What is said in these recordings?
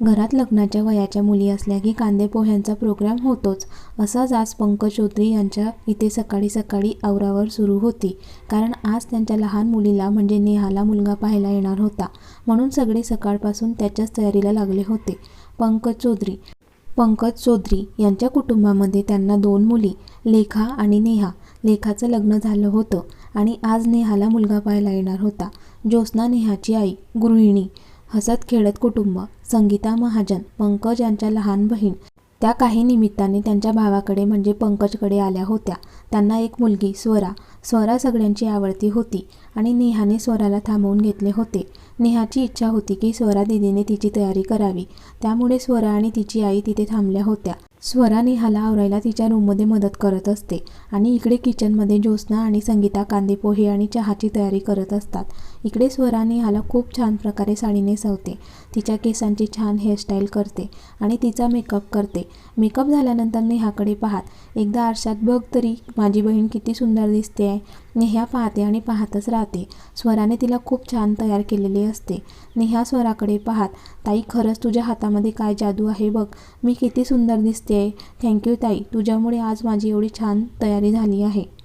घरात लग्नाच्या वयाच्या मुली असल्या की कांदे पोह्यांचा प्रोग्राम होतोच असाच आज पंकज चौधरी यांच्या इथे सकाळी सकाळी आवरावर सुरू होती. कारण आज त्यांच्या लहान मुलीला म्हणजे नेहाला मुलगा पाहायला येणार होता. म्हणून सगळे सकाळपासून त्याच्याच तयारीला लागले होते. पंकज चौधरी. पंकज चौधरी यांच्या कुटुंबामध्ये त्यांना दोन मुली लेखा आणि नेहा. लेखाचं लग्न झालं होतं आणि आज नेहाला मुलगा पाहायला येणार होता. ज्योत्स्ना नेहाची आई गृहिणी. हसत खेळत कुटुंब संगीता महाजन पंकज यांच्या लहान बहीण त्या काही निमित्ताने त्यांच्या भावाकडे म्हणजे पंकजकडे आल्या होत्या. त्यांना एक मुलगी स्वरा. स्वरा सगळ्यांची आवडती होती आणि नेहाने स्वराला थांबवून घेतले होते. नेहाची इच्छा होती की स्वरा दिदीने तिची तयारी करावी. त्यामुळे स्वरा आणि तिची आई तिथे थांबल्या होत्या. स्वरा नेहाला आवरायला तिच्या रूममध्ये मदत करत असते आणि इकडे किचनमध्ये ज्योत्स्ना आणि संगीता कांदे पोहे आणि चहाची तयारी करत असतात. इकडे स्वराने ह्याला खूप छान प्रकारे साडी नेसवते. तिच्या केसांची छान हेअरस्टाईल करते आणि तिचा मेकअप करते. मेकअप झाल्यानंतर नेहाकडे पाहत. एकदा आरशात बघ तरी माझी बहीण किती सुंदर दिसते आहे. नेहा पाहते आणि पाहतच राहते. स्वराने तिला खूप छान तयार केलेली असते. नेहा स्वराकडे पाहत. ताई खरंच तुझ्या हातामध्ये काय जादू आहे बघ. मी किती सुंदर दिसते आहे. थँक्यू ताई. तुझ्यामुळे आज माझी एवढी छान तयारी झाली आहे.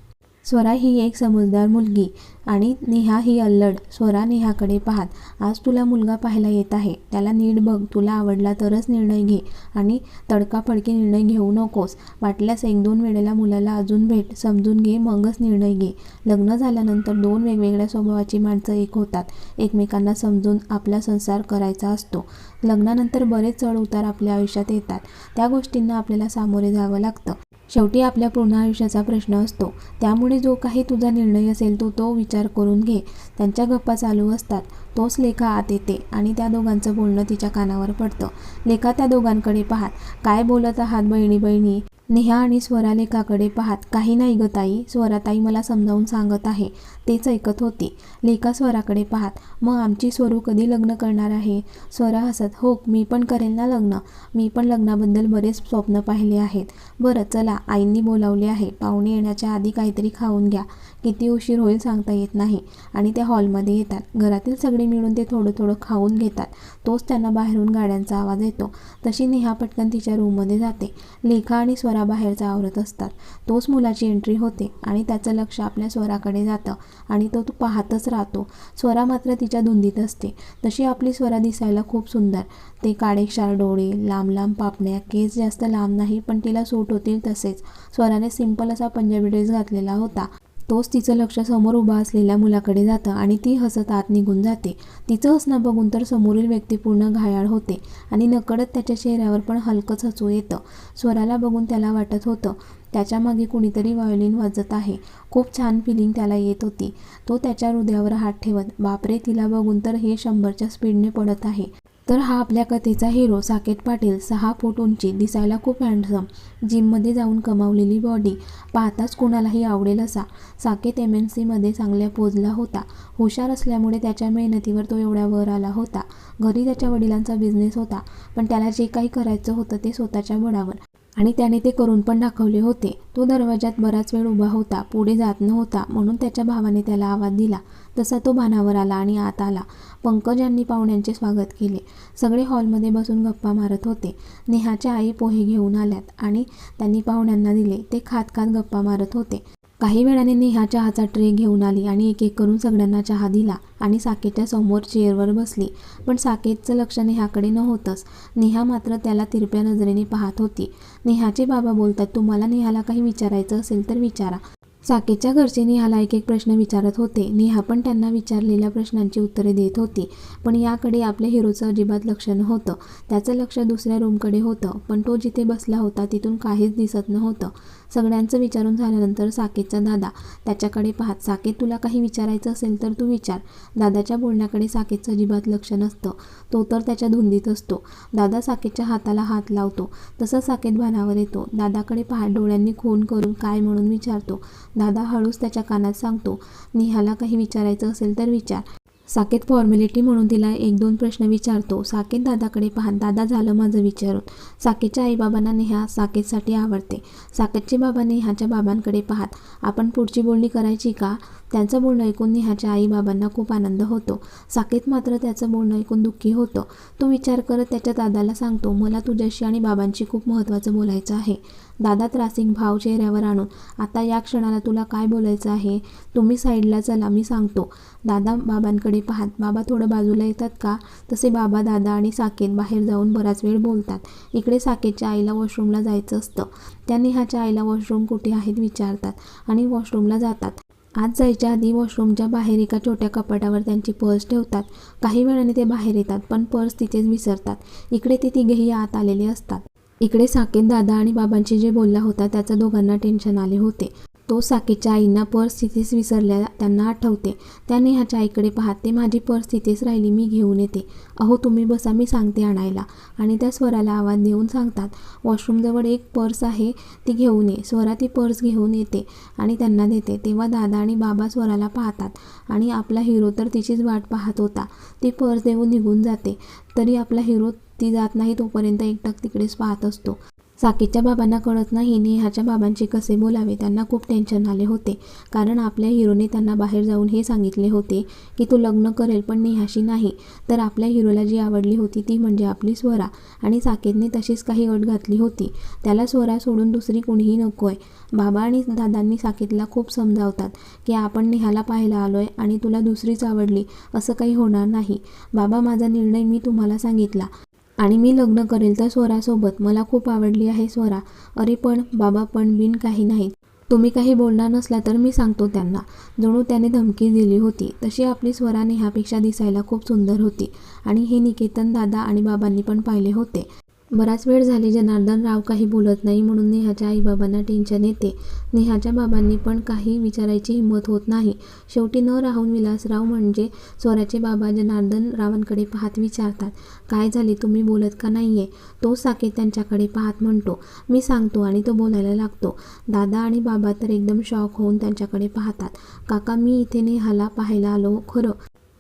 स्वरा ही एक समजदार मुलगी आणि नेहा ही अल्लड. स्वरा नेहाकडे पाहत आज तुला मुलगा पाहायला येत आहे. त्याला नीट बघ. तुला आवडला तरच निर्णय घे आणि तडकाफडकी निर्णय घेऊ नकोस. वाटल्यास एक दोन वेळेला मुलाला अजून भेट. समजून घे मगच निर्णय घे. लग्न झाल्यानंतर दोन वेगवेगळ्या स्वभावाची माणसं एक होतात. एकमेकांना समजून आपला संसार करायचा असतो. लग्नानंतर बरेच चढ उतार आपल्या आयुष्यात येतात. त्या गोष्टींना आपल्याला सामोरे जावं लागतं. शेवटी आपल्या पूर्ण आयुष्याचा प्रश्न असतो. त्यामुळे जो काही तुझा निर्णय असेल तो तो विचार करून घे. त्यांच्या गप्पा चालू असतात. तोच लेखा आत येते आणि त्या दोघांचं बोलणं तिच्या कानावर पडतं. लेखा त्या दोघांकडे पाहात काय बोलत आहात बहिणी बहिणी नेहा आणि स्वरालेखाकडे पाहत काही नाही ग ताई स्वराताई मला समजावून सांगत आहे. तेच ऐकत होती. लेखा स्वराकडे पाहत मग आमची स्वरू कधी लग्न करणार आहे? स्वरा हसत हो मी पण करेन ना लग्न. मी पण लग्नाबद्दल बरेच स्वप्न पाहिले आहेत. बरं चला आईंनी बोलावले आहे. पाहुणे येण्याच्या आधी काहीतरी खाऊन घ्या. किती उशीर होईल सांगता येत नाही. आणि ते हॉलमध्ये येतात. घरातील सगळे मिळून ते थोडं थोडं खाऊन घेतात. तोच त्यांना बाहेरून गाड्यांचा आवाज येतो. तशी नेहा पटकन तिच्या रूममध्ये जाते. लेखा आणि स्वरा बाहेरचा आवरत असतात. तोच मुलाची एंट्री होते आणि त्याचं लक्ष आपल्या स्वराकडे जातं आणि तो तो पाहतच राहतो. स्वरा मात्र तिच्या धुंदीत असते. तशी आपली स्वरा दिसायला खूप सुंदर. ते काळेक्षार डोळे लांब लांब पापण्या केस जास्त लांब नाही पण तिला सूट होतील तसेच. स्वराने सिंपल असा पंजाबी ड्रेस घातलेला होता. तोच तिचं लक्ष समोर उभा असलेल्या मुलाकडे जातं आणि ती हसत आत निघून जाते. तिचं हसणं बघून तर समोरील व्यक्ती पूर्ण घायाळ होते आणि नकळत त्याच्या चेहऱ्यावर पण हलकंच हसू येतं. स्वराला बघून त्याला वाटत होतं त्याच्यामागे कुणीतरी व्हायोलिन वाजत आहे. खूप छान फिलिंग त्याला येत होती. तो त्याच्या हृदयावर हात ठेवत बापरे तिला बघून तर हे शंभरच्या स्पीडने पडत आहे. तर हा आपल्या कथेचा हिरो साकेत पाटील. सहा फूट उंची दिसायला खूप हँडसम जिममध्ये जाऊन कमावलेली बॉडी पाहताच कोणालाही आवडेल असा. साकेत एम एन सीमध्ये चांगल्या पोजला होता. हुशार असल्यामुळे त्याच्या मेहनतीवर तो एवढ्या वर आला होता. घरी त्याच्या वडिलांचा बिझनेस होता पण त्याला जे काही करायचं होतं ते स्वतःच्या बळावर आणि त्याने ते करून पण दाखवले होते. तो दरवाजात बराच वेळ उभा होता पुढे जात नव्हता म्हणून त्याच्या भावाने त्याला आवाज दिला. तसा तो भानावर आला आणि आत आला. पंकज यांनी पाहुण्यांचे स्वागत केले. सगळे हॉलमध्ये बसून गप्पा मारत होते. नेहाच्या आई पोहे घेऊन आल्यात आणि त्यांनी पाहुण्यांना दिले. ते खात खात गप्पा मारत होते. काही वेळाने नेहा चहाचा ट्रे घेऊन आली आणि एक एक करून सगळ्यांना चहा दिला आणि साकेतच्या समोर चेअरवर बसली. पण साकेतचं लक्ष नेहाकडे नव्हतंच. नेहा मात्र त्याला तिरप्या नजरेने पाहत होती. नेहाचे बाबा बोलतात तुम्हाला नेहाला काही विचारायचं असेल तर विचारा. साकेतच्या घरचे नेहाला एक एक प्रश्न विचारत होते. नेहा पण त्यांना विचारलेल्या प्रश्नांची उत्तरे देत होती. पण याकडे आपल्या हिरोचं अजिबात लक्ष नव्हतं. त्याचं लक्ष दुसऱ्या रूमकडे होतं. पण तो जिथे बसला होता तिथून काहीच दिसत नव्हतं. सगळ्यांचं विचारून झाल्यानंतर साकेतचा दादा त्याच्याकडे पाहत साकेत तुला काही विचारायचं असेल तर तू विचार. दादाच्या बोलण्याकडे साकेतचं अजिबात लक्ष नसतं. तो तर त्याच्या धुंदीत असतो. दादा साकेतच्या हाताला हात लावतो. तसं साकेत भानावर येतो. दादाकडे पाहत डोळ्यांनी खून करून काय म्हणून विचारतो. दादा हळूच त्याच्या कानात सांगतो नेहाला काही विचारायचं असेल तर विचार. साकेत फॉर्मॅलिटी म्हणून तिला एक दोन प्रश्न विचारतो. साकेत दादाकडे पाहत दादा झालं माझं विचारून. साकेतच्या आईबाबांना नेहा साकेतसाठी आवडते. साकेतचे बाबा नेहाच्या बाबांकडे पाहत आपण पुढची बोलणी करायची का? त्यांचं बोलणं ऐकून नेहाच्या आईबाबांना खूप आनंद होतो. साकेत मात्र त्याचं बोलणं ऐकून दुःखी होतो. तो विचार करत त्याच्या दादाला सांगतो मला तुझ्याशी आणि बाबांशी खूप महत्त्वाचं बोलायचं आहे. दादा त्रासिंग भाव चेहऱ्यावर आणून आता या क्षणाला तुला काय बोलायचं आहे? तुम्ही साईडला चला मी सांगतो. दादा बाबांकडे पाहत बाबा थोडं बाजूला येतात का? तसे बाबा दादा आणि साकेत बाहेर जाऊन बराच वेळ बोलतात. इकडे साकेतच्या आईला वॉशरूमला जायचं असतं. त्या नेहाच्या आईला वॉशरूम कुठे आहेत विचारतात आणि वॉशरूमला जातात. आज जायच्या आधी वॉशरूमच्या बाहेर एका छोट्या कपाटावर त्यांची पर्स ठेवतात. काही वेळाने ते बाहेर येतात पण पर्स तिथेच विसरतात. इकडे ते तिघेही आत आलेले असतात. इकडे साकेत दादा आणि बाबांशी जे बोलला होता त्याचं दोघांना टेन्शन आले होते. तो साकेच्या आईंना पर्स तिथेच विसरल्या त्यांना आठवते. त्याने ह्याच्या आईकडे पाहते माझी पर्स तिथेच राहिली मी घेऊन येते. अहो तुम्ही बसा मी सांगते आणायला. आणि त्या स्वराला आवाज देऊन सांगतात वॉशरूमजवळ एक पर्स आहे ती घेऊन ये. स्वरा ती पर्स घेऊन येते आणि त्यांना देते. तेव्हा दादा आणि बाबा स्वराला पाहतात आणि आपला हिरो तर तिचीच वाट पाहत होता. ती पर्स देऊन निघून जाते. तरी आपला हिरो ती जात नाही तोपर्यंत एकटक तिकडेच पाहत असतो. साकेतच्या बाबांना कळत नाही नेहाच्या बाबांशी कसे बोलावे? त्यांना खूप टेन्शन आले होते. कारण आपल्या हिरोने त्यांना बाहेर जाऊन हे सांगितले होते की तू लग्न करेल पण नेहाशी नाही. तर आपल्या हिरोला जी आवडली होती ती म्हणजे आपली स्वरा. आणि साकेतने तशीच काही अट घातली होती. त्याला स्वरा सोडून दुसरी कोणीही नको आहे बाबा आणि दादांनी साकेतला खूप समजावतात की आपण नेहाला पाहायला आलो आहे आणि तुला दुसरीच आवडली असं काही होणार नाही. बाबा माझा निर्णय मी तुम्हाला सांगितला. आणि मी लग्न करेल तर स्वरासोबत. मला खूप आवडली आहे स्वरा. अरे पण बाबा पण बिन काही नाही. तुम्ही काही बोलणार नसला तर मी सांगतो त्यांना. जणू त्याने धमकी दिली होती. तशी आपली स्वरा नेहापेक्षा दिसायला खूप सुंदर होती. आणि हे निकेतन दादा आणि बाबांनी पण पाहिले होते. बराच वेळ झाले जनार्दन राव काही बोलत नाही म्हणून नेहाच्या आईबाबांना टेन्शन येते. नेहाच्या बाबांनी पण काही विचारायची हिंमत होत नाही. शेवटी न राहून विलासराव म्हणजे स्वराचे बाबा जनार्दन रावांकडे पाहत विचारतात काय झाले? तुम्ही बोलत का नाही आहे तो साकेत त्यांच्याकडे पाहत म्हणतो मी सांगतो आणि तो बोलायला लागतो. दादा आणि बाबा तर एकदम शॉक होऊन त्यांच्याकडे पाहतात काका मी इथे नेहाला पाहायला आलो खरं.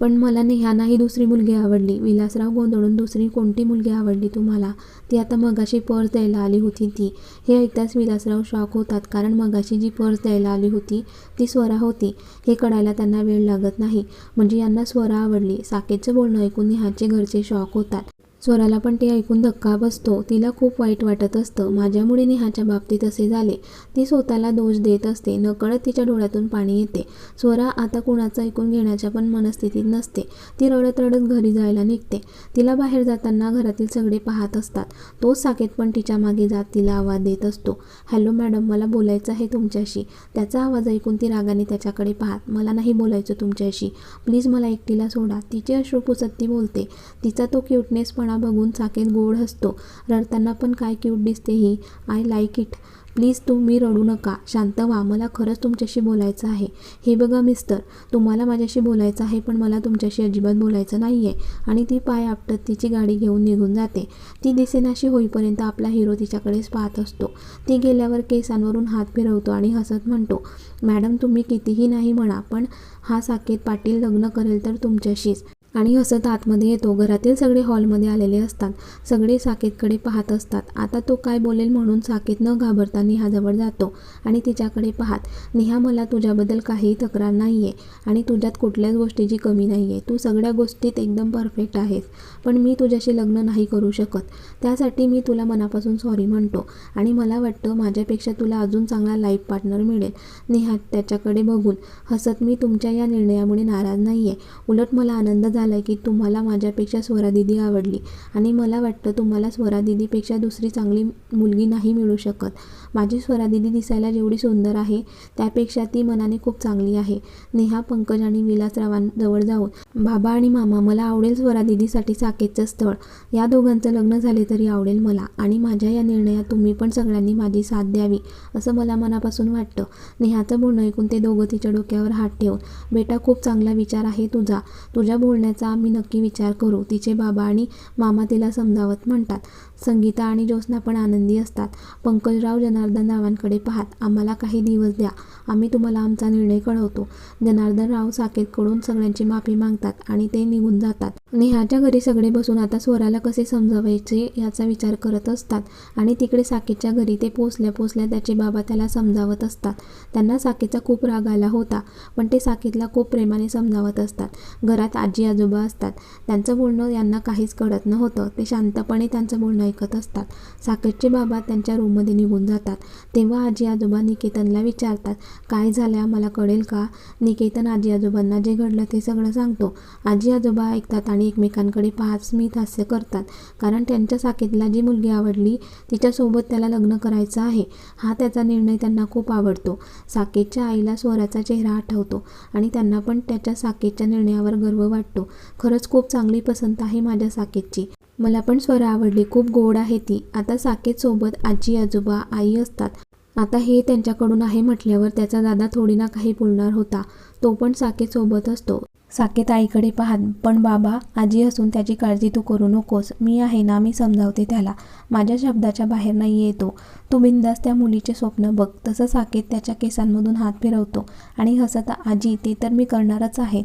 पण मला नेहा नाही दुसरी मुलगी आवडली. विलासराव गोंधळून दुसरी कोणती मुलगी आवडली तुम्हाला? ती आता मगाशी पर्स द्यायला आली होती ती. हे ऐकताच विलासराव शॉक होतात कारण मगाशी जी पर्स द्यायला आली होती ती स्वरा होती. हे कळायला त्यांना वेळ लागत नाही. म्हणजे यांना स्वरा आवडली. साकेतचं बोलणं ऐकून नेहाचे घरचे शॉक होतात. स्वराला पण ते ऐकून धक्का बसतो. तिला खूप वाईट वाटत असतं. माझ्यामुळे नेहाच्या बाबतीत असे झाले. ती स्वतःला दोष देत असते. नकळत तिच्या डोळ्यातून पाणी येते. स्वरा आता कुणाचं ऐकून घेण्याच्या पण मनस्थितीत नसते. ती रडत रडत घरी जायला निघते. तिला बाहेर जाताना घरातील सगळे पाहत असतात. तोच साकेत पण तिच्यामागे जात तिला आवाज देत असतो. हॅलो मॅडम मला बोलायचं आहे तुमच्याशी. त्याचा आवाज ऐकून ती रागाने त्याच्याकडे पाहत मला नाही बोलायचं तुमच्याशी. प्लीज मला एकटीला सोडा. तिचे अश्रू पुसत ती बोलते. तिचा तो क्यूटनेसपणा बघून चाकेत गोड हसतो. रडताना पण काय क्यूट दिसते ही. आय लाईक इट प्लीज तुम्ही रडू नका. शांत व्हा. मला खरंच तुमच्याशी बोलायचं आहे. हे बघा मिस्टर तुम्हाला माझ्याशी बोलायचं आहे पण मला तुमच्याशी अजिबात बोलायचं नाही आहे आणि ती पाय आपटत तिची गाडी घेऊन निघून जाते. ती दिसेनाशी होईपर्यंत आपला हिरो तिच्याकडेच पाहत असतो. ती गेल्यावर केसांवरून हात फिरवतो आणि हसत म्हणतो मॅडम तुम्ही कितीही नाही म्हणा पण हा साकेत पाटील लग्न करेल तर तुमच्याशीच. आणि हसत आतमध्ये येतो. घरातील सगळे हॉलमध्ये आलेले असतात. सगळे साकेतकडे पाहत असतात. आता तो काय बोलेल म्हणून साकेत न घाबरता नेहाजवळ जातो आणि तिच्याकडे पाहत नेहा मला तुझ्याबद्दल काहीही तक्रार नाही आहे आणि तुझ्यात कुठल्याच गोष्टीची कमी नाही आहे तू सगळ्या गोष्टीत एकदम परफेक्ट आहेस. पण मी तुझ्याशी लग्न नाही करू शकत. त्यासाठी मी तुला मनापासून सॉरी म्हणतो आणि मला वाटतं माझ्यापेक्षा तुला अजून चांगला लाईफ पार्टनर मिळेल. नेहा त्याच्याकडे बघून हसत मी तुमच्या या निर्णयामुळे नाराज नाही आहे उलट मला आनंद झाला झालं की तुम्हाला माझ्यापेक्षा स्वरा दिदी आवडली. आणि मला वाटतं तुम्हाला स्वरा दिदीपेक्षा दुसरी चांगली मुलगी नाही मिळू शकत. माझी स्वरा दिदी दिसायला जेवढी सुंदर आहे त्यापेक्षा ती मनाने खूप चांगली आहे. नेहा पंकज आणि विलासरावांजवळ जाऊन बाबा आणि मामा मला आवडेल स्वरा दिदीसाठी साकेतचं स्थळ. या दोघांचं लग्न झाले तरी आवडेल मला आणि माझ्या या निर्णयात तुम्ही पण सगळ्यांनी माझी साथ द्यावी असं मला मनापासून वाटतं. नेहाचं बोलणं ऐकून ते दोघं तिच्या डोक्यावर हात ठेवून बेटा खूप चांगला विचार आहे तुझा. तुझ्या बोलण्याचा आम्ही नक्की विचार करू. तिचे बाबा आणि मामा तिला समजावत म्हणतात. संगीता आणि ज्योत्स्ना पण आनंदी असतात. पंकजराव जनार्दन रावांकडे पाहत आम्हाला काही दिवस द्या. आम्ही तुम्हाला आमचा निर्णय कळवतो. जनार्दन राव साकेतकडून सगळ्यांची माफी मागतात आणि ते निघून जातात. नेहाच्या घरी सगळे बसून आता स्वराला कसे समजावायचे याचा विचार करत असतात आणि तिकडे साकेतच्या घरी ते पोचल्या पोचल्या त्याचे बाबा त्याला समजावत असतात. त्यांना साकेतचा खूप राग आला होता पण ते साकेतला खूप प्रेमाने समजावत असतात. घरात आजी आजोबा असतात. त्यांचं बोलणं यांना काहीच कळत नव्हतं. ते शांतपणे त्यांचं बोलणं ऐकत असतात. साकेतचे बाबा त्यांच्या रूममध्ये निघून जातात. तेव्हा आजी आजोबा निकेतनला विचारतात काय झालं मला कळेल का? निकेतन आजी आजोबांना जे घडलं ते सगळं सांगतो. आजी आजोबा ऐकतात आणि एकमेकांकडे पाहत स्मित हास्य करतात. कारण त्यांच्या साकेतला जी मुलगी आवडली तिच्यासोबत त्याला लग्न करायचं आहे. हा त्याचा निर्णय त्यांना खूप आवडतो. साकेतच्या आईला स्वराचा चेहरा आठवतो आणि त्यांना पण त्याच्या साकेतच्या निर्णयावर गर्व वाटतो. खरंच खूप चांगली पसंत आहे माझ्या साकेतची. मला पण स्वर आवडली खूप गोड आहे ती. आता साकेतसोबत आजी आजोबा आई असतात. आता हे त्यांच्याकडून आहे म्हटल्यावर त्याचा दादा थोडी ना काही बोलणार होता. तो पण साकेतसोबत असतो. साकेत आईकडे पाहत पण बाबा आजी असून त्याची काळजी तू करू नकोस. मी आहे ना मी समजावते त्याला. माझ्या शब्दाच्या बाहेर नाही येतो. तू बिंदास त्या मुलीचे स्वप्न बघ. तसं साकेत त्याच्या केसांमधून हात फिरवतो. आणि हसत आजी ते तर मी करणारच आहे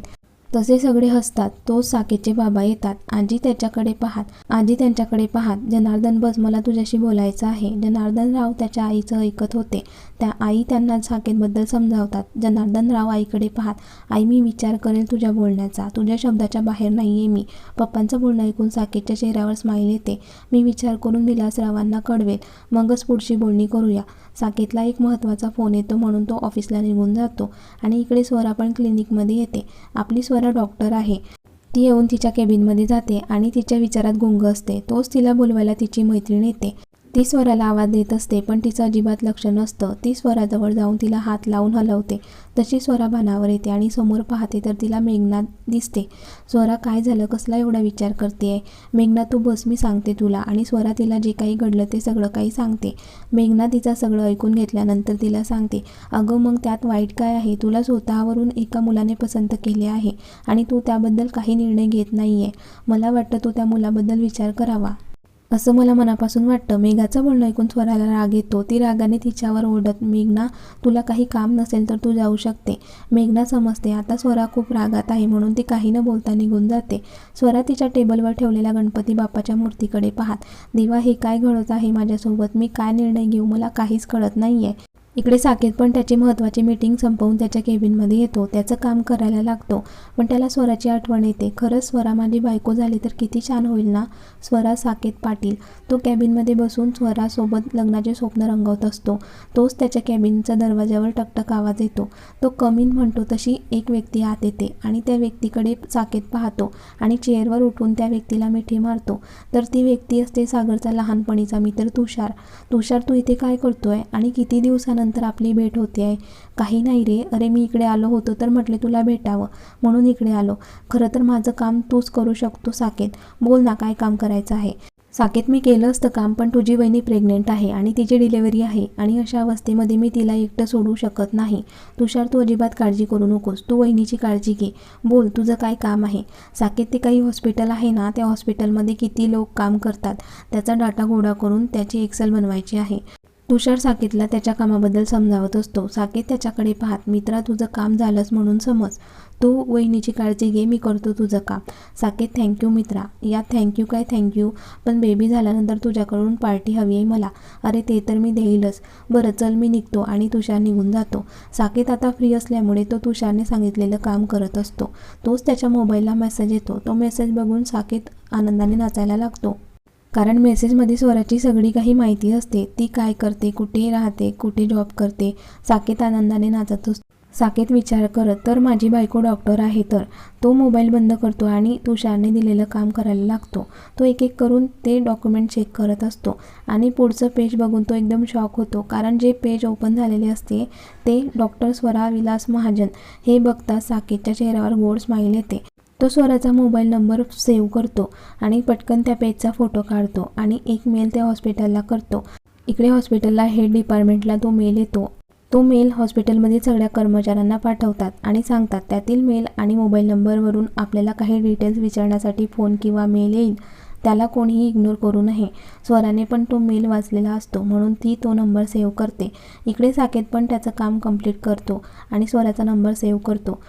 तसे सगळे हसतात. तोच साकेतचे बाबा येतात. आजी त्याच्याकडे पाहात आजी त्यांच्याकडे पाहात जनार्दन बस मला तुझ्याशी बोलायचं आहे. जनार्दन राव त्याच्या आईचं ऐकत होते. त्या आई त्यांना साकेतबद्दल समजावतात. जनार्दन राव आईकडे पाहात आई मी विचार करेल तुझ्या बोलण्याचा. तुझ्या शब्दाच्या बाहेर नाही आहे मी. पप्पांचं बोलणं ऐकून साकेतच्या चेहऱ्यावर स्माईल येते. मी विचार करून विलासरावांना कळवेल. मगच पुढची बोलणी करूया. साकेतला एक महत्त्वाचा फोन येतो म्हणून तो ऑफिसला निघून जातो आणि इकडे स्वरा पण क्लिनिकमध्ये येते. आपली स्वर डॉक्टर आहे. ती येऊन तिच्या केबिनमध्ये जाते आणि तिच्या विचारात गुंग असते. तोच तिला बोलवायला तिची मैत्रीण येते. ती स्वराला आवाज देत असते पण तिचं अजिबात लक्ष नसतं. ती स्वराजवळ जाऊन तिला हात लावून हलवते. तशी स्वरा भानावर येते आणि समोर पाहते तर तिला मेघना दिसते. स्वरा काय झालं? कसला एवढा विचार करते आहे मेघना तू बस मी सांगते तुला. आणि स्वरा तिला जे काही घडलं ते सगळं काही सांगते. मेघना तिचं सगळं ऐकून घेतल्यानंतर तिला सांगते अगं मग त्यात वाईट काय आहे? तुला स्वतःवरून एका मुलाने पसंत केले आहे आणि तू त्याबद्दल काही निर्णय घेत नाही आहे मला वाटतं तू त्या मुलाबद्दल विचार करावा. असं मला मनापासून वाटतं. मेघाचं बोलणं ऐकून स्वराला राग येतो. ती रागाने तिच्यावर ओढत मेघना तुला काही काम नसेल तर तू जाऊ शकते. मेघना समजते. आता स्वरा खूप रागात आहे म्हणून ती काही न बोलता निघून जाते. स्वरा तिच्या टेबलवर ठेवलेल्या गणपती बाप्पाच्या मूर्तीकडे पाहत देवा हे काय घडत आहे माझ्यासोबत? मी काय निर्णय घेऊ? मला काहीच कळत नाही आहे इकडे साकेत पण त्याची महत्त्वाची मीटिंग संपवून त्याच्या केबिनमध्ये येतो. त्याचं काम करायला लागतो. पण त्याला स्वराची आठवण येते. खरंच स्वरा माझी बायको झाली तर किती छान होईल ना? स्वरा साकेत पाटील. तो कॅबिनमध्ये बसून स्वरासोबत लग्नाचे स्वप्न रंगवत असतो. तोच त्याच्या कॅबिनच्या दरवाजावर टकटक आवाज येतो. तो कमीन म्हणतो तशी एक व्यक्ती आत येते आणि त्या व्यक्तीकडे साकेत पाहतो आणि चेअरवर उठून त्या व्यक्तीला मिठी मारतो. तर ती व्यक्ती असते सागरचा लहानपणीचा मित्र तुषार. तुषार तू इथे काय करतोय? आणि किती दिवसानंतर आपली भेट होते आहे. काही नाही रे. अरे मी इकडे आलो होतो तर म्हटले तुला भेटावं. म्हणून इकडे आलो. खरं तर माझं काम तूच करू शकतो साकेत. बोल ना काय काम करायचं आहे? साकेत मी केलं असतं काम पण तुझी वहिनी प्रेग्नेंट आहे आणि तिची डिलेवरी आहे आणि अशा अवस्थेमध्ये मी तिला एकटं सोडू शकत नाही. तुषार तू अजिबात काळजी करू नकोस. तू वहिनीची काळजी घे. बोल तुझं काय काम आहे? साकेत ते काही हॉस्पिटल आहे ना त्या हॉस्पिटलमध्ये किती लोक काम करतात? त्याचा डाटा गोळा करून त्याची एक्सेल बनवायची आहे. तुषार साकेतला त्याच्या कामाबद्दल समजावत असतो. साकेत त्याच्याकडे पाहत मित्रा तुझं काम झालंच म्हणून समज. तू वहिनीची काळजी घे मी करतो तुझं काम. साकेत थँक्यू मित्रा. या थँक्यू काय थँक्यू? पण बेबी झाल्यानंतर तुझ्याकडून पार्टी हवी आहे मला. अरे ते तर मी देईलच. बरं चल मी निघतो आणि तुषार निघून जातो. साकेत आता फ्री असल्यामुळे तो तुषारने सांगितलेलं काम करत असतो. तोच त्याच्या मोबाईलला मेसेज येतो. तो मेसेज बघून साकेत आनंदाने नाचायला लागतो. कारण मेसेजमध्ये स्वराची सगळी काही माहिती असते. ती काय करते कुठे राहते कुठे जॉब करते साकेत आनंदाने नाचत असतो साकेत विचार करत तर माझी बायको डॉक्टर आहे तर. तो मोबाईल बंद करतो आणि तुषारने दिलेलं काम करायला लागतो. तो एक एक करून ते डॉक्युमेंट चेक करत असतो आणि पुढचं पेज बघून तो एकदम शॉक होतो. कारण जे पेज ओपन झालेले असते ते डॉक्टर स्वरा विलास महाजन हे बघता साकेतच्या चेहऱ्यावर गोड स्माईल येते. तो स्वराचा मोबाईल नंबर सेव्ह करतो आणि पटकन त्या पेजचा फोटो काढतो आणि एक मेल त्या हॉस्पिटलला करतो. इकडे हॉस्पिटलला हेड डिपार्टमेंटला तो मेल येतो. तो मेल हॉस्पिटलमधील सगळ्या कर्मचाऱ्यांना पाठवतात आणि सांगतात त्यातील मेल आणि मोबाईल नंबरवरून आपल्याला काही डिटेल्स विचारण्यासाठी फोन किंवा मेल येईल. त्याला कोणीही इग्नोर करू नये. स्वराने पण तो मेल वाचलेला असतो म्हणून ती तो नंबर सेव्ह करते. इकडे साकेत पण त्याचं काम कंप्लीट करतो आणि स्वराचा नंबर सेव्ह करतो.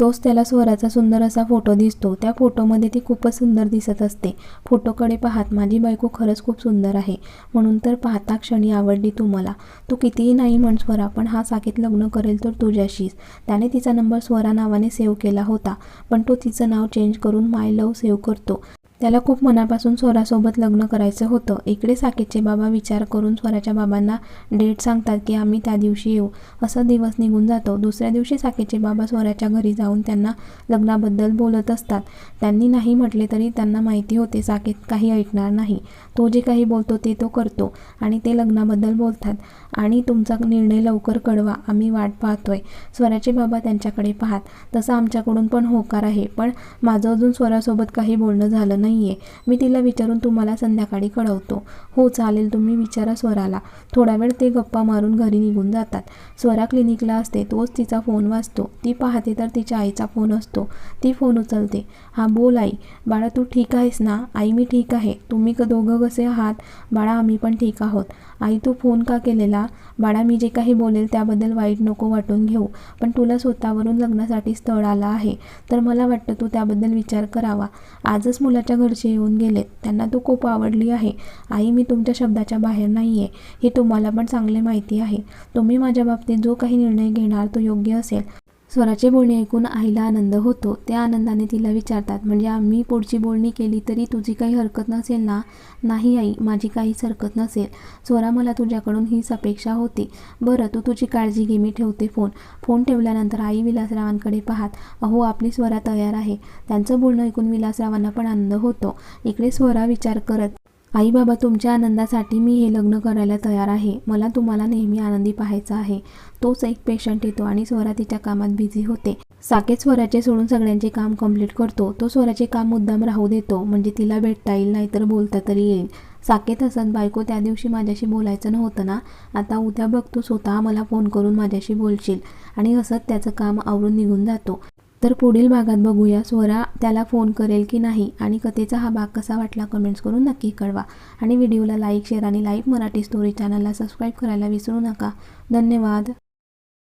तोच त्याला स्वराचा सुंदर असा फोटो दिसतो. त्या फोटोमध्ये ती खूपच सुंदर दिसत असते. फोटोकडे पाहत माझी बायको खरंच खूप सुंदर आहे. म्हणून तर पाहता क्षणी आवडली तू मला. तू कितीही नाही म्हण स्वरा पण हा साकेत लग्न करेल तर तुझ्याशीच. त्याने तिचा नंबर स्वरा नावाने सेव्ह केला होता. पण तो तिचं नाव चेंज करून माय लव सेव्ह करतो. त्याला खूप मनापासून स्वरासोबत लग्न करायचं होतं. इकडे साकेतचे बाबा विचार करून स्वराच्या बाबांना डेट सांगतात की आम्ही त्या दिवशी येऊ. असा दिवस निघून जातो. दुसऱ्या दिवशी साकेतचे बाबा स्वराच्या घरी जाऊन त्यांना लग्नाबद्दल बोलत असतात. त्यांनी नाही म्हटले तरी त्यांना माहिती होते साकेत काही ऐकणार नाही. तो जे काही बोलतो ते तो करतो आणि ते लग्नाबद्दल बोलतात. आणि तुमचा निर्णय लवकर कळवा आम्ही वाट पाहतोय. स्वराचे बाबा त्यांच्याकडे पाहत तसं आमच्याकडून पण होकार आहे. पण माझं अजून स्वरासोबत काही बोलणं झालं नाही. आहे मी तिला विचारून तुम्हाला संध्याकाळी कळवतो. हो चालेल तुम्ही विचारा स्वराला. थोडा वेळ ते गप्पा मारून घरी निघून जातात. स्वरा क्लिनिकला असते तोच तिचा फोन वाजतो ती पाहते तर तिच्या आईचा फोन असतो. ती फोन उचलते. हा बोल आई. बाळा तू ठीक आहेस ना? आई मी ठीक आहे. तुम्ही क दोघं कसे आहात? बाळा आम्ही पण ठीक आहोत. आई तू फोन का केलेला? बाळा मी जे काही बोलेल त्याबद्दल वाईट नको वाटून घेऊ. पण तुला स्वतःवरून लग्नासाठी स्थळ आलं आहे. तर मला वाटतं तू त्याबद्दल विचार करावा. आजच मुलाच्या घरचे येऊन गेलेत त्यांना तू खूप आवडली आहे. आई मी तुमच्या शब्दाच्या बाहेर नाही आहे हे तुम्हाला पण चांगले माहिती आहे. तुम्ही माझ्या बाबतीत जो काही निर्णय घेणार तो योग्य असेल. स्वराचे बोलणे ऐकून आईला आनंद होतो. त्या आनंदाने तिला विचारतात म्हणजे आम्ही पुढची बोलणी केली तरी तुझी काही हरकत नसेल ना? नाही आई माझी काहीच हरकत नसेल. स्वरा मला तुझ्याकडून हीच अपेक्षा होती. बरं तू तुझी काळजी घे मी ठेवते फोन. फोन ठेवल्यानंतर आई विलासरावांकडे पाहत अहो आपली स्वरा तयार आहे. त्यांचं बोलणं ऐकून विलासरावांना पण आनंद होतो. इकडे स्वरा विचार करत आई बाबा तुमच्या आनंदासाठी मी हे लग्न करायला तयार आहे. मला तुम्हाला नेहमी आनंदी पाहायचं आहे. तोच एक पेशंट येतो आणि स्वरा तिच्या कामात बिझी होते. साकेत स्वराचे सोडून सगळ्यांचे काम कंप्लीट करतो. तो स्वराचे काम मुद्दाम राहू देतो. म्हणजे तिला भेटता येईल नाहीतर बोलता तरी येईल. साकेत असत बायको त्या दिवशी माझ्याशी बोलायचं नव्हतं ना? आता उद्या बघ तू स्वतः मला फोन करून माझ्याशी बोलशील. आणि असत त्याचं काम आवरून निघून जातो. तर पुढील भागात बघूया स्वरा त्याला फोन करेल की नाही आणि कथेचा हा भाग कसा वाटला कमेंट्स करून नक्की कळवा. आणि व्हिडिओला लाईक शेअर आणि लाईव्ह मराठी स्टोरी चॅनलला सबस्क्राईब करायला विसरू नका. धन्यवाद.